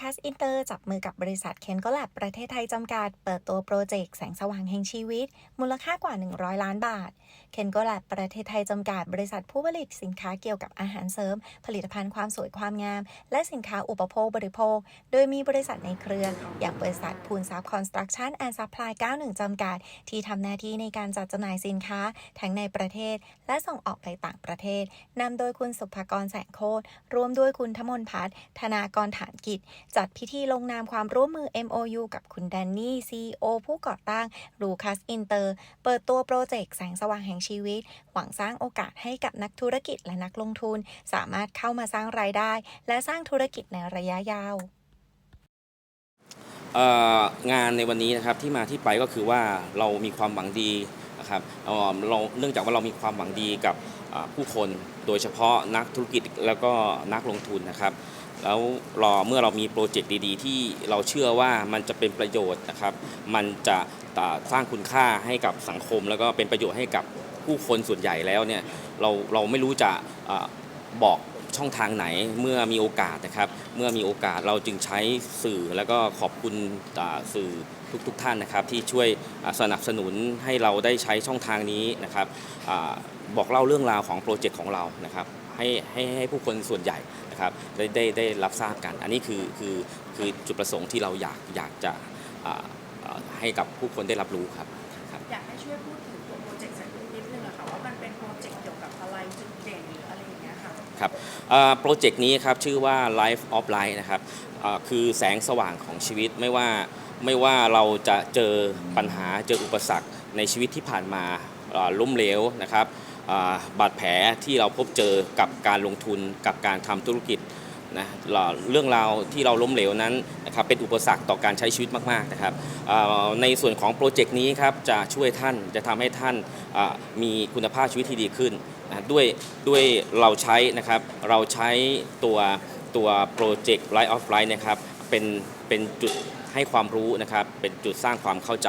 คัสอินเตอร์จับมือกับบริษัทเคนก็แลบประเทศไทยจำกัด เปิดตัวโปรเจกต์แสงสว่างแห่งชีวิต มูลค่ากว่า 100 ล้านบาทเคนก็แลบประเทศไทยจำกัด บริษัทผู้ผลิตสินค้าเกี่ยวกับอาหารเสริม ผลิตภัณฑ์ความสวยความงาม และสินค้าอุปโภคบริโภค โดยมีบริษัทในเครือ อย่างบริษัทพูนซับคอนสตรักชั่นแอนด์ซัพพลาย 91 จำกัด ที่ทำหน้าที่ในการจัดจำหน่ายสินค้าทั้งในประเทศ และส่งออกไปต่างประเทศนำโดยคุณสุภกรแสงโคตรร่วมด้วยคุณธมนพัฒนธนากรฐานกิจจัดพิธีลงนามความร่วมมือ MOU กับคุณแดนนี่ CEO ผู้ก่อตั้งรูคัสอินเตอร์ เปิดตัวโปรเจกต์แสงสว่างแห่งชีวิต หวังสร้างโอกาสให้กับนักธุรกิจและนักลงทุน สามารถเข้ามาสร้างรายได้ และสร้างธุรกิจในระยะยาวงานในวันนี้นะครับที่มาที่ไปก็คือว่าเรามีความหวังดีนะครับเราเนื่องจากว่าเรามีความหวังดีกับผู้คน โดยเฉพาะนักธุรกิจแล้วก็นักลงทุนนะครับ แล้วรอเมื่อเรามีโปรเจกต์ดีๆ ที่เราเชื่อว่ามันจะเป็นประโยชน์นะครับ มันจะสร้างคุณค่าให้กับสังคม แล้วก็เป็นประโยชน์ให้กับผู้คนส่วนใหญ่แล้วเนี่ยเราเราไม่รู้จะอ่าบอกช่องทางไหนเมื่อมีโอกาสนะครับ เมื่อมีโอกาสเราจึงใช้สื่อแล้วก็ขอบคุณสื่อทุกๆทท่านนะครับ ที่ช่วยสนับสนุนให้เราได้ใช้ช่องทางนี้นะครับอบอกเล่าเรื่องราวของโปรเจกต์ของเรานะครับ ให้ให้ให้ผู้คนส่วนใหญ่นะครับได้ได้ได้รับทราบกัน อันนี้คือคือคือจุดประสงค์ที่เราอยากอยากจะอ่าอ่าให้กับผู้คนได้รับรู้ครับครับอยากให้ช่วยพูดถึงตัวโปรเจกต์สักนิดนึงอะค่ะว่ามันเป็นโปรเจกต์เกี่ยวกับอะไรจุดเด่นหรืออะไรอย่างเงี้ยค่ะครับอ่าโปรเจกต์นี้ครับชื่อว่า Life of Light นะครับอ่าคือแสงสว่างของชีวิตไม่ว่าไม่ว่าเราจะเจอปัญหาเจออุปสรรคในชีวิตที่ผ่านมาอ่าล้มเหลวนะครับอ่า บาดแผลที่เราพบเจอกับการลงทุนกับการทำธุรกิจนะเรื่องราวที่เราล้มเหลวนั้นนะครับเป็นอุปสรรคต่อการใช้ชีวิตมากๆนะครับในส่วนของโปรเจกต์นี้ครับจะช่วยท่านจะทำให้ท่านมีคุณภาพชีวิตที่ดีขึ้นนะด้วยด้วยเราใช้นะครับเราใช้ตัวตัวโปรเจกต์ Light of Light นะครับเป็นเป็นจุด ให้ความรู้นะครับเป็นจุดสร้างความเข้าใจ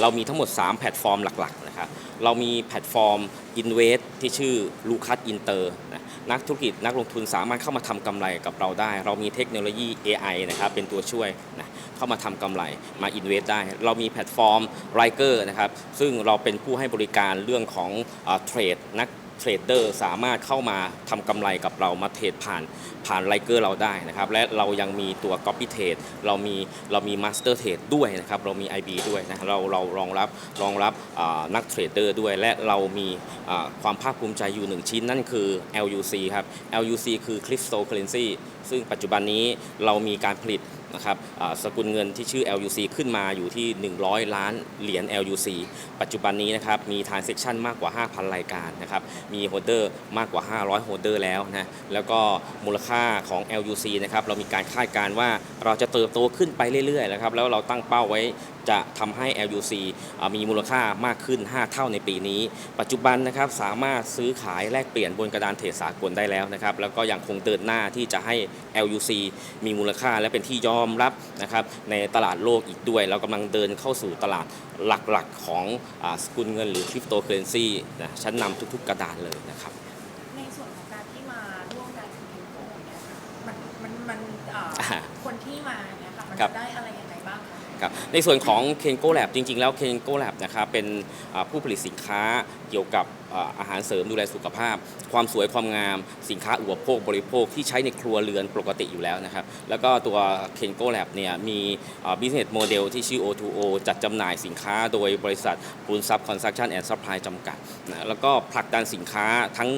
เรามีทั้งหมด 3 แพลตฟอร์มหลักๆนะครับเรามีแพลตฟอร์ม Invest ที่ชื่อ Lucas Inter นะนักธุรกิจนักลงทุนสามารถเข้ามาทำกำไรกับเราได้ เรามีเทคโนโลยี AI นะครับเป็นตัวช่วยนะเข้ามาทำกำไรมา Invest ได้ เรามีแพลตฟอร์ม r i g e r นะครับซึ่งเราเป็นผู้ให้บริการเรื่องของเทรดนัก เทรดเดอร์สามารถเข้ามาทำกำไรกับเรามาเทรดผ่านผ่านไลเกอร์เราได้นะครับและเรายังมีตัว Copy Trade เรามีเรามี Master Trade ด้วยนะครับเรามี IB ด้วยนะเราเรารองรับรองรับนักเทรดเดอร์ด้วย และเรามีความภาคภูมิใจอยู่หนึ่งชิ้นนั่นคือ LUC ครับ LUC คือ Cryptocurrency ซึ่งปัจจุบันนี้เรามีการผลิต นะครับสกุลเงินที่ชื่อ LUC ขึ้นมาอยู่ที่ 100 ล้านเหรียญ LUC ปัจจุบันนี้นะครับมี transaction มากกว่า 5,000 รายการนะครับมีโฮเดอร์มากกว่า 500โฮเดอร์แล้วนะแล้วก็มูลค่าของ LUC นะครับเรามีการคาดการณ์ว่าเราจะเติบโตขึ้นไปเรื่อยๆนะครับแล้วเราตั้งเป้าไว้ จะทำให้ LUC อ่ามีมูลค่ามากขึ้น 5 เท่าในปีนี้ ปัจจุบันนะครับสามารถซื้อขายแลกเปลี่ยนบนกระดานเทรดสากลได้แล้วนะครับแล้วก็ยังคงเดินหน้าที่จะให้ LUC มีมูลค่าและเป็นที่ยอมรับนะครับในตลาดโลกอีกด้วยเรากำลังเดินเข้าสู่ตลาดหลักๆของอาสกุลเงินหรือคริปโตเคอเรนซีนะชั้นนำทุกๆกระดานเลยนะครับในส่วนของการที่มาร่วมกันกับเคนโกเนี่ยค่ะมันมันมันเอ่ออ่าคนที่มาเนี่ยค่ะมันครับจะได้อะไร ยังไงบ้างคะครับในส่วนของ k e n g o Lab จริง ๆ แล้ว k e n g o Lab นะครับเป็นผู้ผลิตสินค้า เกี่ยวกับอาหารเสริมดูแลสุขภาพ ความสวยความงาม สินค้าอุปโภคบริโภคที่ใช้ในครัวเรือนปกติอยู่แล้วนะครับ แล้วก็ตัว k e n g o Lab เนี่ยมี business model ที่ชื่อ O2O จัดจำหน่ายสินค้าโดยบริษัทปูนซับ Construction and Supply จำกัดนะแล้วก็ผลักดันสินค้าทั้ง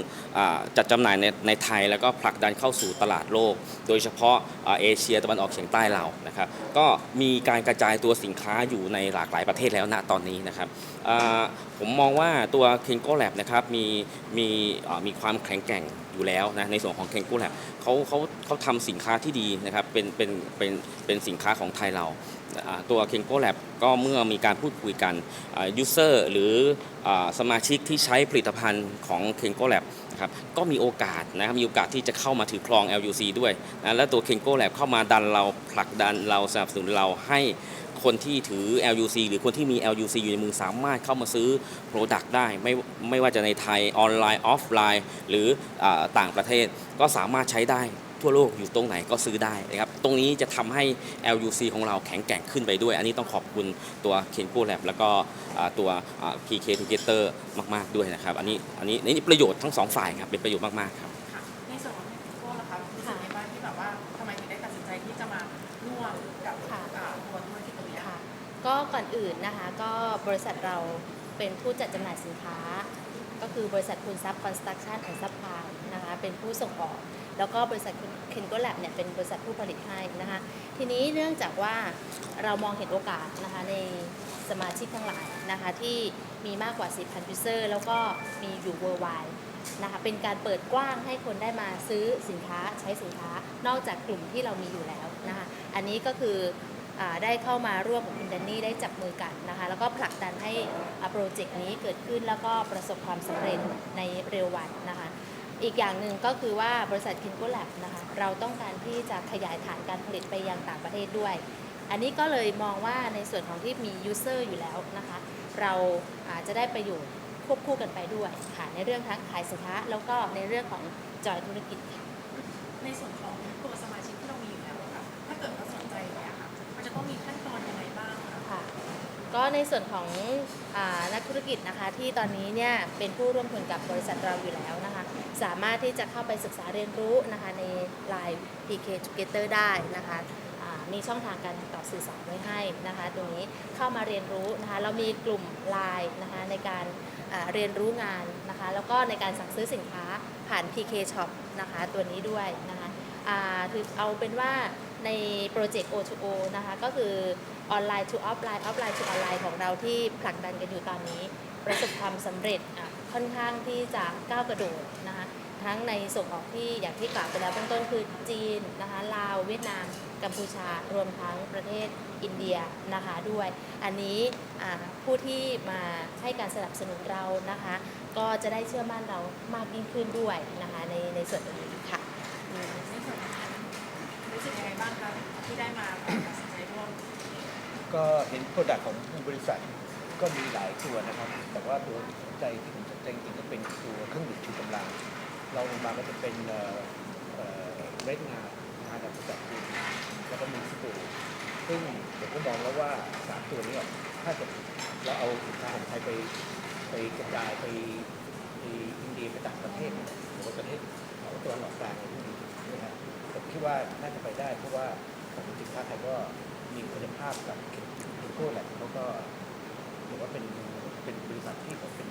จัดจำหน่ายในในไทย แล้วก็ผลักดันเข้าสู่ตลาดโลก โดยเฉพาะเอเชียตะวันออกเฉียงใต้เรานะครับก็มีการกระจายตัวสินค้าอยู่ในหลากหลายประเทศแล้วณตอนนี้นะครับผมมองว่าตัว k e n g o Lab นะครับมีมีมีความแข็งแกร่งอยู่แล้วนะในส่วนของ k e n g o Lab เขาเขาเขาทำสินค้าที่ดีนะครับเป็นเป็นเป็นเป็นสินค้าของไทยเราตัว k e n g o Lab ก็เมื่อมีการพูดคุยกันยูเซอร์หรือสมาชิกที่ใช้ผลิตภัณฑ์ของ k e n g o Lab นะครับก็มีโอกาสนะครับมีโอกาสที่จะเข้ามาถือครอง LUC ด้วยนะและตัว k e n g o Lab เข้ามาดันเราผลักดันเราสนับสนุนเราให้ คนที่ถือ LUC หรือคนที่มี LUC อยู่ในมือสามารถเข้ามาซื้อ Product ได้ไม่ไม่ว่าจะในไทยออนไลน์ออฟไลน์ หรืออต่างประเทศก็สามารถใช้ได้ทั่วโลกอยู่ตรงไหนก็ซื้อได้นะครับ ตรงนี้จะทำให้ LUC ของเราแข็งแกร่งขึ้นไปด้วย อันนี้ต้องขอบคุณตัว k e n g o Lab แล้วก็ตัว PK Together มาก ๆ ด้วยนะครับ อันนี้อันนี้นี่ประโยชน์ทั้งสองฝ่ายครับ เป็นประโยชน์มาก ๆ ครับ ก็ก่อนอื่นนะคะก็บริษัทเราเป็นผู้จัดจำหน่ายสินค้า ก็คือบริษัทคุณทรัพย์คอนสตรักชั่นแอนด์ซัพพลายนะคะเป็นผู้ส่งออกแล้วก็บริษัทเคนโกแลบเนี่ยเป็นบริษัทผู้ผลิตให้นะคะทีนี้เนื่องจากว่าเรามองเห็นโอกาสนะคะในสมาชิกทั้งหลายนะคะที่มีมากกว่า 4,000 ยูเซอร์ แล้วก็มีอยู่ worldwide นะคะเป็นการเปิดกว้างให้คนได้มาซื้อสินค้าใช้สินค้านอกจากกลุ่มที่เรามีอยู่แล้วนะคะอันนี้ก็คือ ได้เข้ามาร่วมกับคุณแดนนี่ได้จับมือกันนะคะแล้วก็ผลักดันให้โปรเจกต์นี้เกิดขึ้นแล้วก็ประสบความสำเร็จในเร็ววันนะคะอีกอย่างหนึ่งก็คือว่าบริษัท k i n g o Lab นะคะเราต้องการที่จะขยายฐานการผลิตไปยังต่างประเทศด้วย อันนี้ก็เลยมองว่าในส่วนของที่มียูเซอร์อยู่แล้วนะคะเราอาจจะได้ประโยชน์ควบคู่กันไปด้วยค่ะในเรื่องทั้งขายสินค้าแล้วก็ในเรื่องของจอยธุรกิจค่ะในส่วนของตัวสมาชิก ต้องมีขั้นตอนยังไงบ้างคะค่ะก็ในส่วนของอานักธุรกิจนะคะที่ตอนนี้เนี่ยเป็นผู้ร่วมทุนกับบริษัทเราอยู่แล้วนะคะ สามารถที่จะเข้าไปศึกษาเรียนรู้นะคะใน Line PK Together ได้นะคะอ่ามีช่องทางการติดต่อสื่อสารไว้ให้นะคะตรงนี้เข้ามาเรียนรู้นะคะเรามีกลุ่ม Line นะคะในการอ่าเรียนรู้งานนะคะแล้วก็ในการสั่งซื้อสินค้าผ่าน PK Shop นะคะตัวนี้ด้วยนะคะ อ่าถือเอาเป็นว่า ในโปรเจกต์ O2O นะคะ ก็คือออนไลน์ to ออฟไลน์ออฟไลน์ to ออนไลน์ของเราที่ผลักดันกันอยู่ตอนนี้ ประสบความสำเร็จค่อนข้างที่จะก้าวกระโดดนะคะทั้งในส่งออกที่อย่างที่กล่าวไปแล้วเบื้องต้นคือจีนนะคะลาวเวียดนาม กัมพูชารวมทั้งประเทศอินเดียนะคะด้วย อันนี้ผู้ที่มาให้การสนับสนุนเรานะคะ ก็จะได้เชื่อมั่นเรามากยิ่งขึ้นด้วยนะคะในในส่วนนี้ค่ะอืม ในส่วนของนั้นรู้สึกยังไงบ้างคะ ที่ได้มาตัดสินใจร่วมก็เห็นโปรดักต์ของบริษัทก็มีหลายตัวนะครับ แต่ว่าตัวสนใจที่ผมสนใจจริงๆก็เป็นตัวเครื่องดื่มชูกำลัง เราลงมาก็จะเป็นเอ่อเอ่อเรดงาทานกับจับกุนแล้วก็มีสบู่ซึ่งผมก็มองแล้วว่าสามตัวนี้ถ้าจะเราเอาสินค้าของไทยไปไปกระจายไปไปอินเดียไปต่างประเทศเนี่ยหรือว่าประเทศตะวันออกกลางอะไรพวกนี้นะครับผมคิดว่าน่าจะไปได้เพราะว่า ของสินค้าไทยก็มีคุณภาพกับเคโก้แหละเขาก็ถือว่าเป็นเป็นบริษัทที่ผมเป็น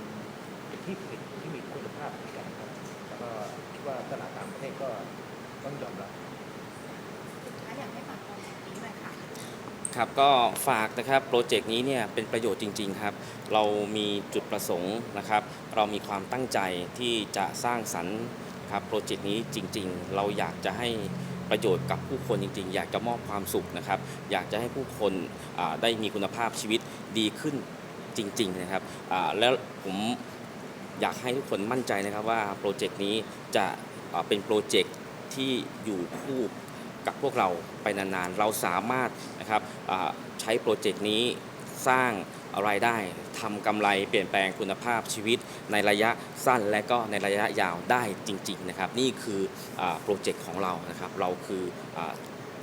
เป็นที่ผลิตที่มีคุณภาพเหมือนกันครับแล้วก็คิดว่าตลาดต่างประเทศก็ต้องยอมรับสุดท้ายอยากให้ฝากโปรเจกต์นี้หน่อยค่ะ ครับก็ฝากนะครับโปรเจกต์นี้เนี่ยเป็นประโยชน์จริง ๆ ครับ เรามีจุดประสงค์นะครับ เรามีความตั้งใจที่จะสร้างสรรค์ครับโปรเจกต์นี้จริง ๆ เราอยากจะให้ ประโยชน์กับผู้คนจริง ๆ อยากจะมอบความสุขนะครับ อยากจะให้ผู้คนได้มีคุณภาพชีวิตดีขึ้นจริง ๆ นะครับแล้วผมอยากให้ทุกคนมั่นใจนะครับว่าโปรเจกต์นี้จะเป็นโปรเจกต์ที่อยู่คู่กับพวกเราไปนานๆ เราสามารถนะครับใช้โปรเจกต์นี้ สร้างรายได้ทำกำไรเปลี่ยนแปลงคุณภาพชีวิตในระยะสั้นและก็ในระยะยาวได้จริงๆนะครับนี่คืออาโปรเจกต์ของเรานะครับเราคืออา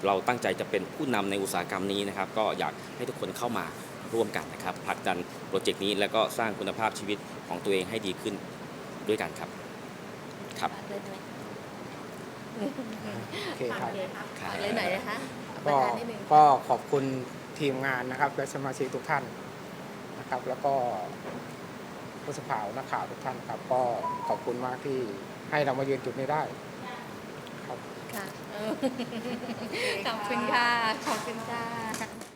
เราตั้งใจจะเป็นผู้นำในอุตสาหกรรมนี้นะครับก็อยากให้ทุกคนเข้ามาร่วมกันนะครับผลักดันโปรเจกต์นี้แล้วก็สร้างคุณภาพชีวิตของตัวเองให้ดีขึ้นด้วยกันครับครับฝากเลยไหมโอเคครับฝากเลยหน่อยนะคะปก็ระธานนิดนึงก็ขอบคุณ ทีมงานนะครับและสมาชิกทุกท่านนะครับ แล้วก็ผู้สื่อข่าวนักข่าวทุกท่านครับ ก็ขอบคุณมากที่ให้เรามายืนจุดนี้ได้ครับ ค่ะเออขอบคุณค่ะ ขอบคุณค่ะ